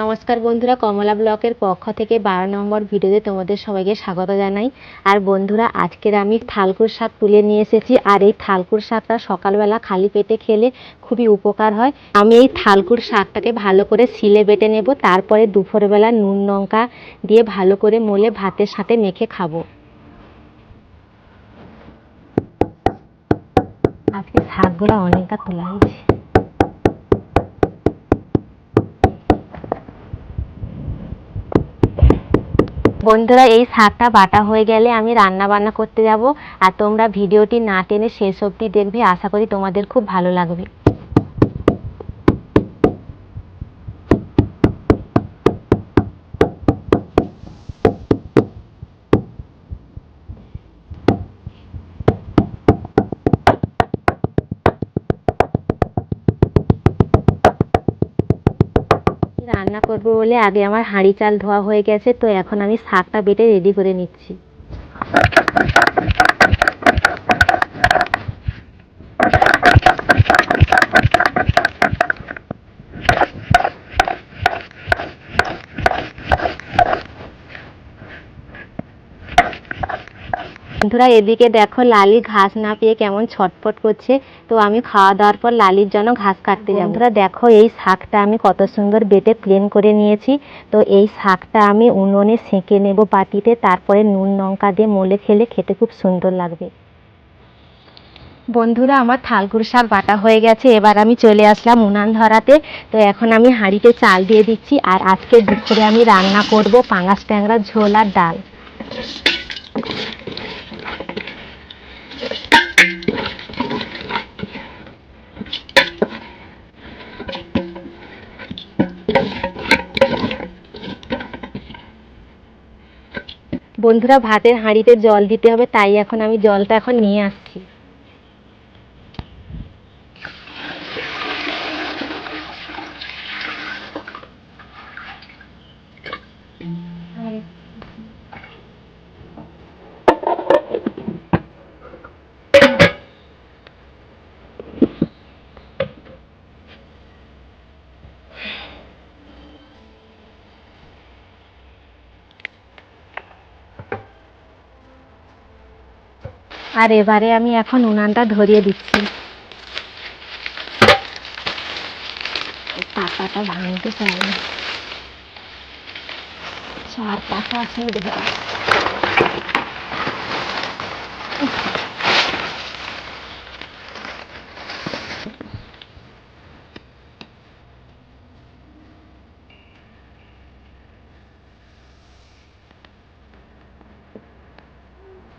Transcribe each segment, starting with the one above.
নমস্কার বন্ধুরা, কমলা ব্লকের পক্ষ থেকে বারো নম্বর ভিডিওতে তোমাদের সবাইকে স্বাগত জানাই। আর বন্ধুরা, আজকের আমি থালকুর শাক তুলে নিয়ে এসেছি, আর এই থালকুর শাকটা সকালবেলা খালি পেটে খেলে খুবই উপকার হয়। আমি এই থালকুর শাকটাকে ভালো করে শিলে বেটে নেব, তারপরে দুপুরবেলা নুন লঙ্কা দিয়ে ভালো করে মলে ভাতের সাথে মেখে খাব। আজকে শাকগুলো অনেকটা তোলা হয়েছে। বন্ধুরা, এই শাকটা বাটা হয়ে গেলে আমি রান্না বান্না করতে যাব। আর তোমরা ভিডিওটি না টেনে শেষ অবধি দেখবে। আশা করি তোমাদের খুব ভালো লাগবে। রান্না করব বলে আগে আমার হাঁড়ি চাল ধোয়া হয়ে গেছে, তো এখন আমি শাকটা বেটে রেডি করে নিচ্ছি। বন্ধুরা, এদিকে দেখো লালি ঘাস না পেয়ে কেমন ছটফট করছে। তো আমি খাওয়া দাওয়ার পর লালির জন্য ঘাস কাটতে যাব। বন্ধুরা, দেখো এই শাকটা আমি কত সুন্দর বেটে প্লেন করে নিয়েছি। তো এই শাকটা আমি উনুনে সেঁকে নেব বাটিতে, তারপরে নুন লঙ্কা দিয়ে মলে খেলে খেতে খুব সুন্দর লাগবে। বন্ধুরা, আমার থালকুর শাক বাটা হয়ে গেছে। এবার আমি চলে আসলাম উনান ধরাতে। তো এখন আমি হাঁড়িতে চাল দিয়ে দিচ্ছি আর আজকে দুপুরে আমি রান্না করব পাঙাশ ট্যাংরা ঝোল আর ডাল। বন্ধুরা ভাতের হাঁড়িতে জল দিতে হবে তাই এখন আমি জলটা এখন নিয়ে আসছি। আর এবারে আমি এখন উনানটা ধরিয়ে দিচ্ছি। পাতাটা ভাঙতে চাই না। চার পাতা আছে।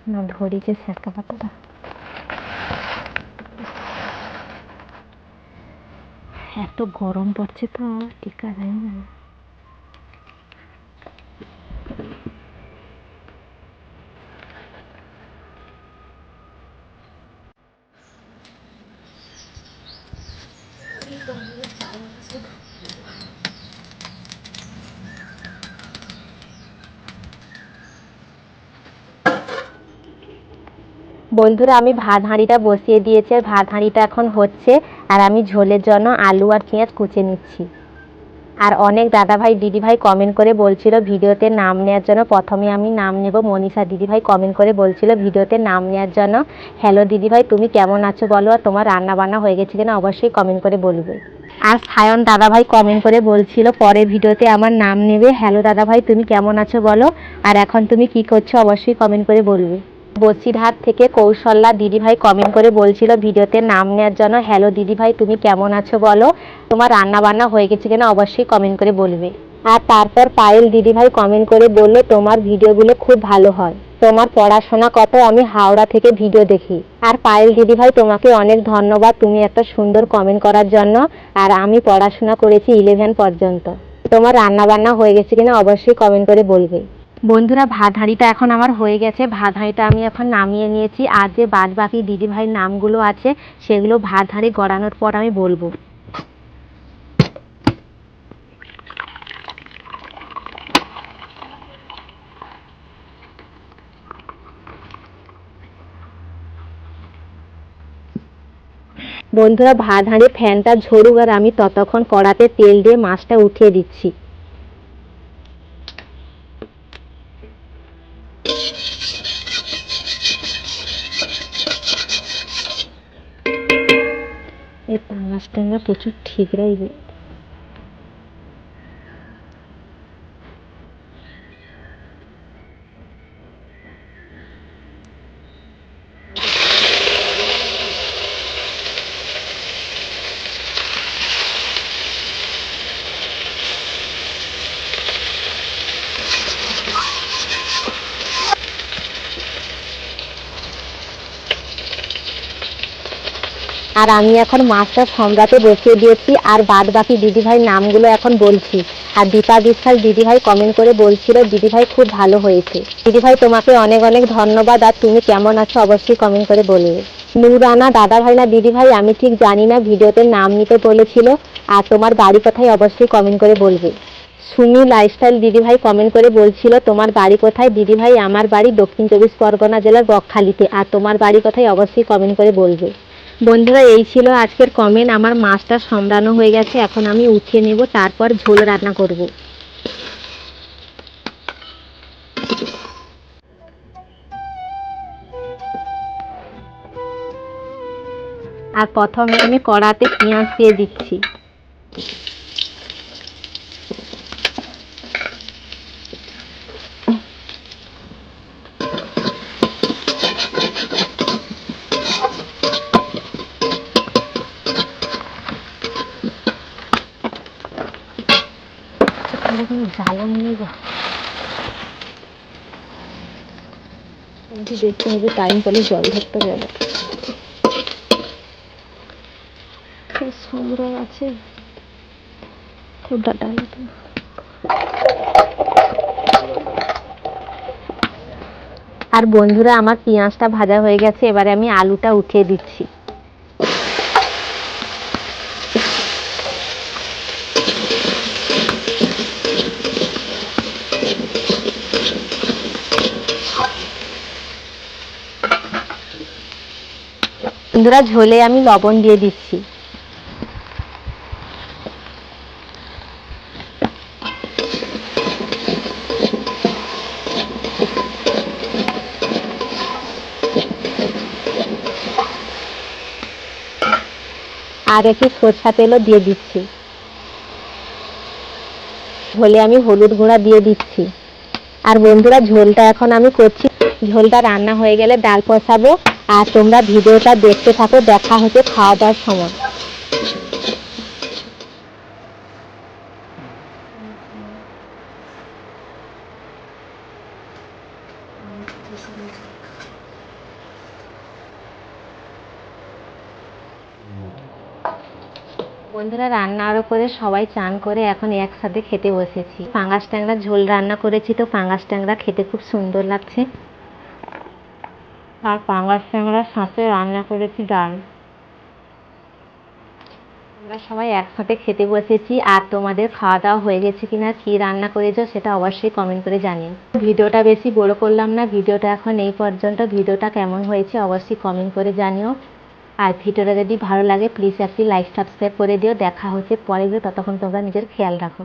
না ধরেছে স্যাঁকা পাতাটা এত গরম পড়ছে তো টিকা যায় না বন্ধুরা, আমি ভাত হাঁড়িটা বসিয়ে দিয়েছি আর ভাত হাঁড়িটা এখন হচ্ছে আর আমি ঝোলের জন্য আলু আর পেঁয়াজ কুচে নিচ্ছি। আর অনেক দাদাভাই, দিদিভাই কমেন্ট করে বলছিল ভিডিওতে নাম নেওয়ার জন্য। প্রথমে আমি নাম নেব মনীষা, দিদিভাই কমেন্ট করে বলছিল ভিডিওতে নাম নেওয়ার জন্য। হ্যালো দিদিভাই, তুমি কেমন আছো বলো? আর তোমার রান্না বান্না হয়ে গেছে কিনা অবশ্যই কমেন্ট করে বলবে। আর সায়ন দাদাভাই কমেন্ট করে বলছিল, পরের ভিডিওতে আমার নাম নেবে। হ্যালো দাদাভাই, তুমি কেমন আছো বলো? আর এখন তুমি কি করছ অবশ্যই কমেন্ট করে বলবে। বসিরহাট থেকে কৌশল্যা দিদিভাই কমেন্ট করে বলছিল, ভিডিওতে নাম নেওয়ার জন্য হ্যালো দিদিভাই, তুমি কেমন আছো বলো? তোমার রান্না বান্না হয়ে গেছে কিনা অবশ্যই কমেন্ট করে বলবে। আর তারপর পায়েল দিদিভাই কমেন্ট করে বলল, তোমার ভিডিওগুলো খুব ভালো হয়। তোমার পড়াশোনা কত আমি হাওড়া থেকে ভিডিও দেখি। আর পায়েল দিদিভাই, তোমাকে অনেক ধন্যবাদ, তুমি একটা সুন্দর কমেন্ট করার জন্য, আর আমি পড়াশোনা করেছি ইলেভেন পর্যন্ত। তোমার রান্না বান্না হয়ে গেছে কিনা অবশ্যই কমেন্ট করে বলবে। বন্ধুরা ভাত হাঁড়িটা এখন আমার হয়ে গেছে। ভাত হাঁড়িটা আমি এখন নামিয়ে নিয়েছি। আর যে বাদ বাকি দিদিভাইয়ের নামগুলো আছে, সেগুলো ভাত হাঁড়ি গড়ানোর পর আমি বলব। বন্ধুরা ভাত হাঁড়ি ফ্যানটা ঝরুক আর আমি ততক্ষণ কড়াতে তেল দিয়ে মাছটা উঠিয়ে দিচ্ছি। এই পাঙাশ ট্যাংরা প্রচুর ঠিকরাই আর আমি এখন মাছটা সম্রাটে বসিয়ে দিয়েছি, আর বাদ বাকি দিদিভাই নামগুলো এখন বলছি। আর দীপা বিশ্বাস দিদিভাই কমেন্ট করে বলছিল, দিদিভাই খুব ভালো হয়েছে। দিদিভাই তোমাকে অনেক অনেক ধন্যবাদ, আর তুমি কেমন আছো অবশ্যই কমেন্ট করে বলবে নুরানা দাদা ভাই না দিদিভাই, আমি ঠিক জানি না ভিডিওতে নাম নিতে বলেছিল, আর তোমার বাড়ি কোথায় অবশ্যই কমেন্ট করে বলবে। সুমি লাইফস্টাইল দিদিভাই কমেন্ট করে বলছিল, তোমার বাড়ি কোথায়? দিদিভাই, আমার বাড়ি দক্ষিণ চব্বিশ পরগনা জেলার বকখালিতে, আর তোমার বাড়ি কোথায়? অবশ্যই কমেন্ট করে বলবে। বন্ধুরা, এই ছিল আজকের কমেন্ট আমার মাছটা সমরানো হয়ে গেছে, এখন আমি উঠিয়ে নেব, তারপর ঝোল রান্না করব। আর প্রথমে আমি কড়াতে পেঁয়াজ দিয়ে দিচ্ছি। জ্বালা নেই গো দেখতে হবে টাইম পেলে জল ধরতে যাবে সমরা আছে। ডালে আর বন্ধুরা, আমার পেঁয়াজটা ভাজা হয়ে গেছে, এবারে আমি আলুটা উঠিয়ে দিচ্ছি। বন্ধুরা, ঝোলে আমি লবণ দিয়ে দিচ্ছি। আর একটু সরষা তেলও দিয়ে দিচ্ছি। ঝোলে আমি হলুদ গুঁড়া দিয়ে দিচ্ছি। আর বন্ধুরা, ঝোলটা এখন আমি করছি। ঝোলটা রান্না হয়ে গেলে ডাল বসাবো আর তোমরা ভিডিওটা দেখতে থাকো, দেখা হচ্ছে খাওয়া দাওয়ার সময়। বন্ধুরা রান্নার করে সবাই চান করে এখন একসাথে খেতে বসেছি। পাঙ্গাস ট্যাংরা ঝোল রান্না করেছি তো পাঙ্গাস ট্যাংরা খেতে খুব সুন্দর লাগছে। আর পাঙ্গাস ট্যাংরার সাথে রান্না করেছি ডাল। আমরা সবাই একসাথে খেতে বসেছি। আর তোমাদের খাওয়া দাওয়া হয়ে গেছে কিনা, কি রান্না করেছ সেটা অবশ্যই কমেন্ট করে জানিও। ভিডিওটা বেশি বড় করলাম না, ভিডিওটা এখন এই পর্যন্ত। ভিডিওটা কেমন হয়েছে অবশ্যই কমেন্ট করে জানিও। আর ভিডিওটা যদি ভালো লাগে প্লিজ একটি লাইক সাবস্ক্রাইব করে দিও। দেখা হচ্ছে পরে গিয়ে ততক্ষণ তোমরা নিজের খেয়াল রাখো।